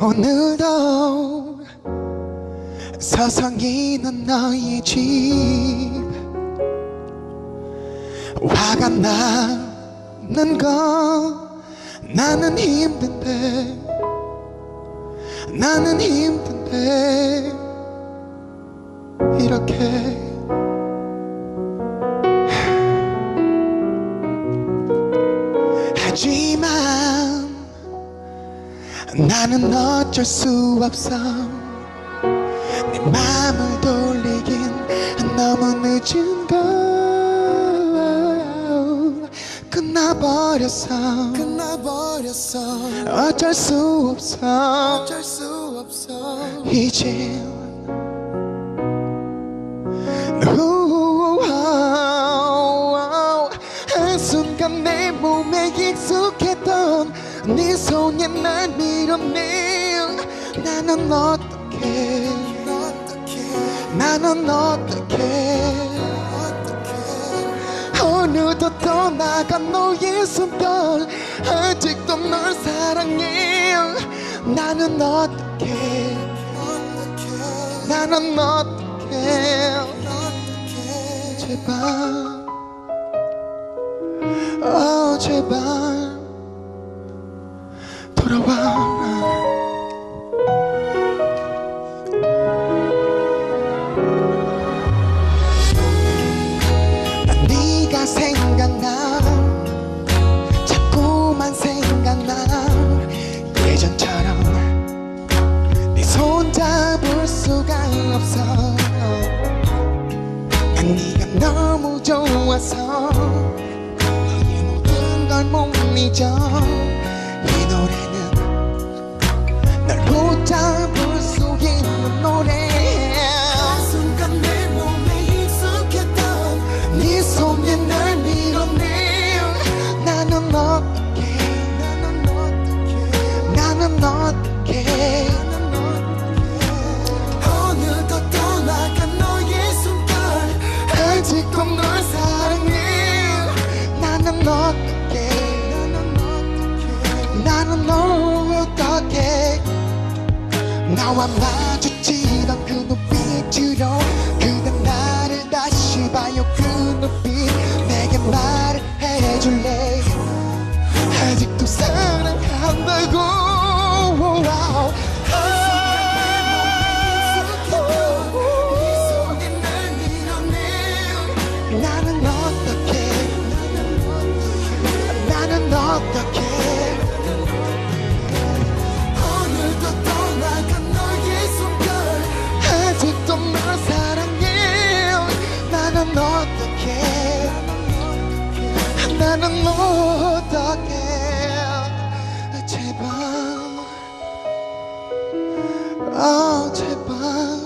오늘도 서성이는 너의 집 화가 나는 거 나는 힘든데 나는 힘든데 이렇게 하지만 나는 어쩔 수 없어. 내 맘을 돌리긴 너무 늦은 걸. 끝나버렸어. 끝나버렸어. 어쩔 수 없어. 어쩔 수 없어. 이제 한순간 내 몸에 익숙했던 네 손에 날 밀어내. 나는 어떻게 나는 어떻게 어느덧 떠나간 너의 손걸 아직도 널 사랑해. 나는 어떻게 나는 어떻게 제발. 어 제발 없어. 난 네가 너무 좋아서 너의 모든 걸 못 잊어. 이 노래는 널 붙잡을 수 있는 노래. 순간 내 몸에 익숙했던 네 손에 날 밀어내. 나는 어떻게 나는 어떻게 나는 어떻게 나는 어떻게 나와 마주치던 그 눈빛으로 그대 나를 다시 봐요. 그 눈빛 내게 말을 해줄래. 아직도 사랑한다고. 와우. 나는 어떻게 나는 어떻게 나는 못하게 아, 제발. 아 제발.